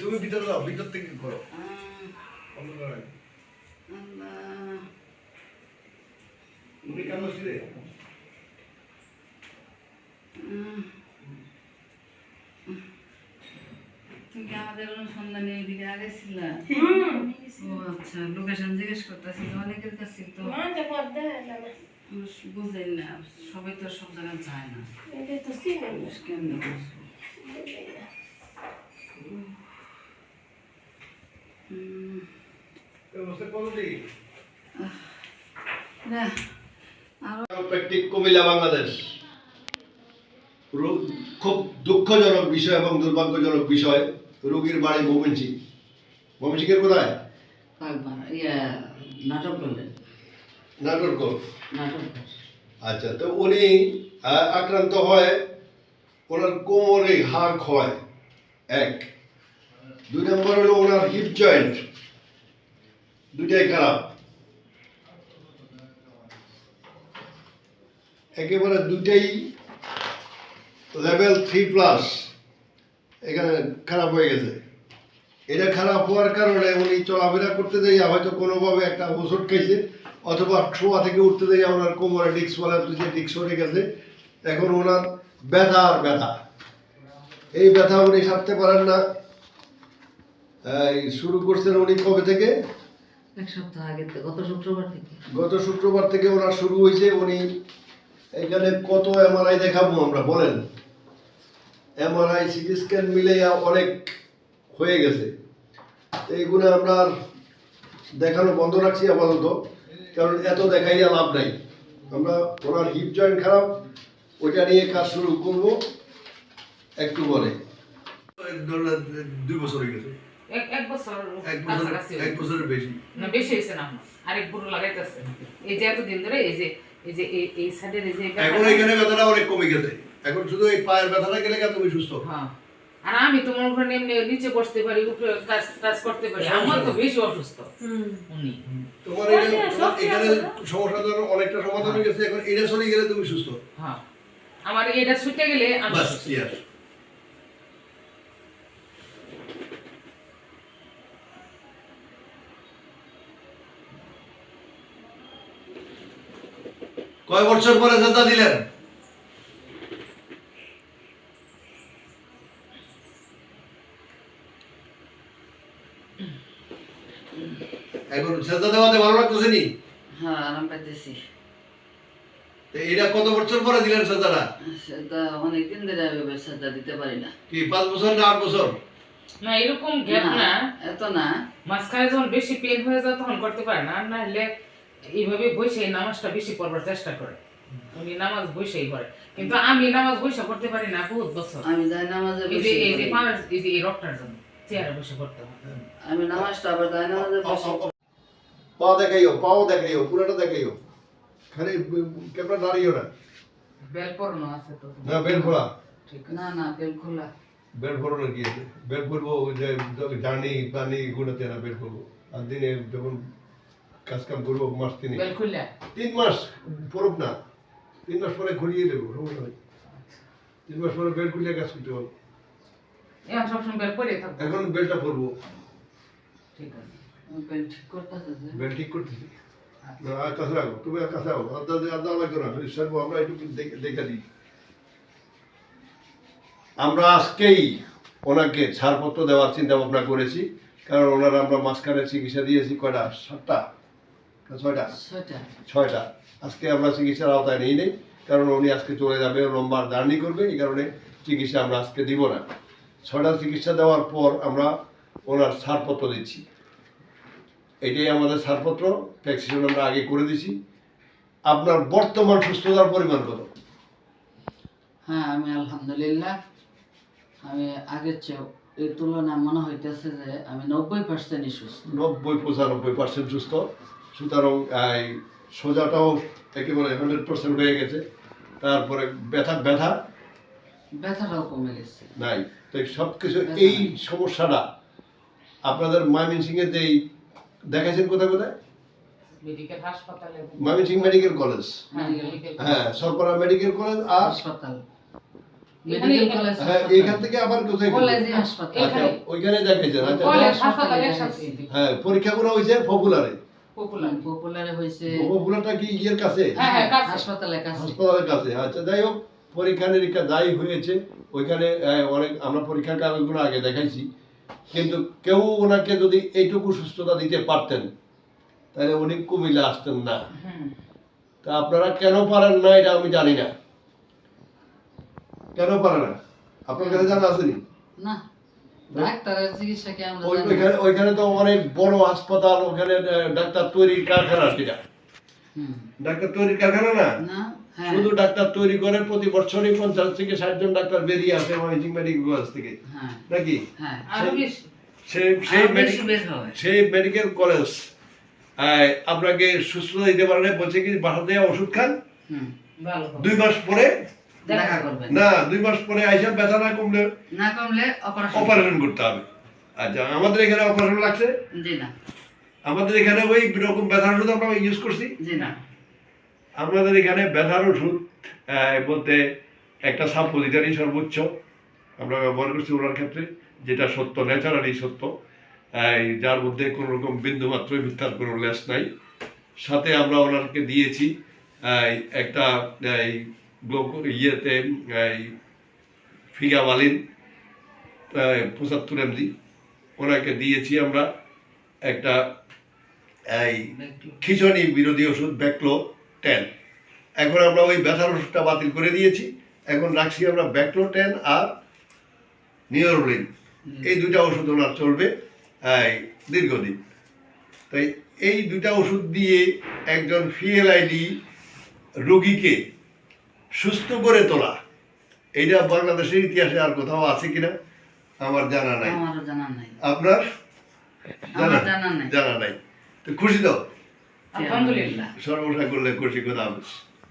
তুমি ভিতরে যাও ভিতর থেকে করো। উনি কেন ছিলে? তুমি কি আমাদের অনুসন্ধানে এদিকে? আগে ছিলা? ও আচ্ছা লোকেশন জিজ্ঞেস করতেছি তো অনেকের কাছে তো। মানুষ না। সবাই তো সব জায়গায় যায় না। কেমনি বুঝব উম, ব্যবস্থা করো দিই না আরও প্র্যাকটিক কুমিল্লা বাংলাদেশ। খুব দুঃখজনক বিষয় এবং দুর্ভাগ্যজনক বিষয় রোগীর বাড়ি মমিনসিং মমিনসিংয়ের কোথায়? নাটক করলেন। নাটোর নাটক আচ্ছা তো উনি আক্রান্ত হয় ওনার কোমরে হাড় ক্ষয়। এক। দুই নম্বর হলো ওনার হিপ জয়েন্ট দুটাই খারাপ। একেবারে দুটাই লেভেল থ্রি প্লাস এখানে খারাপ হয়ে গেছে। এটা খারাপ হওয়ার কারণে উনি চলাফেরা করতে যাইয়া হয়তো কোনোভাবে একটা ওষুধ খাইছে, অথবা শোয়া থেকে উঠতে যাইয়া ওনার কোমরে ডিক্স বলা যে ডিক্স সরে গেছে, এখন ওনার ব্যথা আর ব্যথা। এই ব্যথা উনি সারতে পারেন না। শুরু করছেন উনি কবে থেকে? এক সপ্তাহ আগে গত শুক্রবার থেকে। গত শুক্রবার থেকে ওনার শুরু হয়েছে উনি এখানে কত এমআরআই দেখাবো আমরা বলেন। এমআরআই সিটি স্ক্যান মিলে অনেক হয়ে গেছে। এইগুলো আমরা দেখানো বন্ধ রাখছি আপাতত কারণ এত দেখাইয়া লাভ নাই। আমরা ওনার হিপ জয়েন্ট খারাপ ওইটা নিয়ে কাজ শুরু করব। একটু পরে। দুই বছর হয়ে গেছে। এক এক বছর এক বছরের বেশি। না বেশি হয়েছে না। আমার। আরেক বুড়ো লাগাইতেছে। এই যে এতদিন ধরে এই যে এই যে এই এই সাইডের এই যে এখন এখানে ব্যথাটা অনেক কমে গেছে। এখন শুধু এই পায়ের ব্যথাটা গেলে তুমি সুস্থ। হ্যাঁ। আর আমি তো মনে করেন এমনি নিচে বসতে পারি উপরে কাজ কাজ করতে পারি। আমার তো বেশি অসুস্থ। উনি। তোমার তোমার অনেকটা সমাধান হয়ে গেছে। এখন এটা চলে গেলে তুমি সুস্থ। হ্যাঁ। আমার এটা ছুটে গেলে আমি বাস ক্লিয়ার কয় বছর পরে চেতা দিলেন? এখন দেওয়াতে ভালো লাগতেছে নি? হ্যাঁ আরাম পাইতেছি। এটা কত বছর পরে দিলেন চেতাটা সেটা অনেকদিন ধরে আমি ব্যবসাটা দিতে পারি না। কি পাঁচ বছর না আট বছর? না এরকম গ্যাপ না এত না। মাঝখানে যখন বেশি পেন হয়ে যায় তখন করতে পারে না। আর না হলে এইভাবে বসে নামাজটা বেশি পড়বার চেষ্টা করে। উনি নামাজ বসেই করে কিন্তু আমি নামাজ বসে করতে পারি না বহুত বছর। আমি যাই নামাজে বসে এই যে পড়ি। পাওয়ার এই যে এই রকটার জন্য চেয়ারে বসে করতে হয়। আমি নামাজটা আবার যাই নামাজে বসে। পা দেখাইও পাও দেখাইও পুরোটা দেখাইও। খালি ক্যামেরা দাঁড়িয়েও না। বেল পড়ানো আছে তো। না বের খোলা ঠিক না না বেল খোলা বের করো না কি আছে? বের করব ওই যে জার্নি প্লানি গুলোতে না বের করব আর দিনে যখন কাজ কাম করব মাস তিনে তিন মাস পরব না। তিন মাস পরে ঘুরিয়ে দেবো সমস্যা নেই। তিন মাস পরে বের করলে কাজ করতে এখন সবসময় বেল পরে থাকব। এখন বেলটা পরবো। ঠিক আছে। আমি ঠিক করতেছে যে? ঠিক করতেছি। না কাছে রাখো। তুমি আর কাছে রাখো। আদা আদা লাগবে না। সারবো আমরা একটু দেখে- দেখে দিই। আমরা আজকেই ওনাকে ছাড়পত্র দেওয়ার চিন্তা ভাবনা করেছি। কারণ ওনারা আমরা মাঝখানে চিকিৎসা দিয়েছি কয়টা? সাতটা। ছয়টা। ছয়টা। আজকে আমরা চিকিৎসার আওতায় নিই নেই কারণ উনি আজকে চলে যাবে লম্বা জার্নি করবে এই কারণে চিকিৎসা আমরা আজকে দিব না। ছয়টা চিকিৎসা দেওয়ার পর আমরা ওনার ছাড়পত্র দিচ্ছি। এটাই আমাদের ছাড়পত্র ভ্যাকসিনেশন আমরা আগে করে দিছি। আপনার বর্তমান সুস্থতার পরিমাণ কত? হ্যাঁ আমি আলহামদুলিল্লাহ আমি আগের চেয়ে এই তুলনায় মনে হইতেছে যে আমি নব্বই পার্সেন্টই সুস্থ। নব্বই পঁচানব্বই পার্সেন্ট সুস্থ। সুতরাং এই সোজাটাও একেবারে হান্ড্রেড পার্সেন্ট হয়ে গেছে। তারপরে ব্যথা ব্যথা? ব্যথাটাও কমে গেছে। নাই। তো সব কিছু এই সমস্যাটা আপনাদের ময়মনসিংহে যে এই দেখাইছেন কোথায় কোথায়? Mymensingh medical college. হ্যাঁ Medical- medical হ্যাঁ সরকার মেডিকেল কলেজ আর হাসপাতাল। হ্যাঁ এইখান থেকে আবার কোথায় আচ্ছা ওইখানে দেখাইছেন আচ্ছা। হ্যাঁ পরীক্ষাগুলো হয়েছে পপুলারে। পপুলার পপুলারে হয়েছে পপুলারটা কি ইয়ের কাছে? হ্যাঁ, হ্যাঁ, হাসপাতালের কাছে। হাসপাতালের কাছে আচ্ছা যাই হোক পরীক্ষা নিরীক্ষা যাই হয়েছে ওইখানে অনেক আমরা পরীক্ষার কাগজগুলো আগে দেখাইছি কিন্তু কেউ ওনাকে যদি এইটুকু সুস্থতা দিতে পারতেন তাহলে উনি কুমিল্লা আসতেন না। তা আপনারা কেন পারেন না এটা আমি জানি না। কেন পারে না? আপনার কাছে জানা আসেনি না। ডাক্তারের চিকিৎসা আমরা ওইখানে ওইখানে তো অনেক বড় হাসপাতাল ওখানে ডাক্তার তৈরির কারখানা সেটা ডাক্তার তৈরির কারখানা না? হ্যাঁ। শুধু ডাক্তার তৈরি করে প্রতি বছরই পঞ্চাশ থেকে ষাট জন ডাক্তার বেরিয়ে আসে ময়মনসিংহ মেডিকেল কলেজ থেকে। হ্যাঁ। নাকি? হ্যাঁ সেই সেই মেডিকেল কলেজ আপনাকে সুস্থতা দিতে পারে বলছে কি বাসাতে ওষুধ খান। হুম দুই মাস পরে না দুই মাস পরে আইসা ব্যথা না কমলে না কমলে অপারেশন করতে হবে। আচ্ছা আমাদের এখানে অপারেশন লাগছে? জি না। আমাদের এখানে ওই রকম ব্যথার ওষুধ আমরা ইউজ করছি। জি না। আমাদের এখানে ব্যথার ওষুধ বলতে একটা সাপোজিটারি সর্বোচ্চ আমরা ব্যবহার করছি ওনার ক্ষেত্রে যেটা সত্য ন্যাচারালি সত্য। এই, যার মধ্যে কোনো রকম বিন্দু মাত্র মিথ্যার কোনো লেস নাই। সাথে আমরা ওনাকে দিয়েছি একটা ইয়েতে এই ফিগাবালিন পঁচাত্তর এমজি ওনাকে দিয়েছি আমরা একটা এই খিচুনি বিরোধী ওষুধ ব্যাকলো টেন এখন আমরা ওই ব্যথার ওষুধটা বাতিল করে দিয়েছি। এখন রাখছি আমরা ব্যাকলো টেন আর নিওরোলিন এই দুটা ওষুধ ওনার চলবে এই, দীর্ঘদিন। তাই এই দুটা ওষুধ দিয়ে একজন ফিএলআইডি রোগীকে সুস্থ করে তোলা। এটা বাংলাদেশের ইতিহাসে আর কোথাও আছে কিনা আমার জানা নাই। আপনার? জানা নাই। জানা নাই। তো খুশি তো? আলহামদুলিল্লাহ। সর্বসা করলে খুশি কথা হাফেজ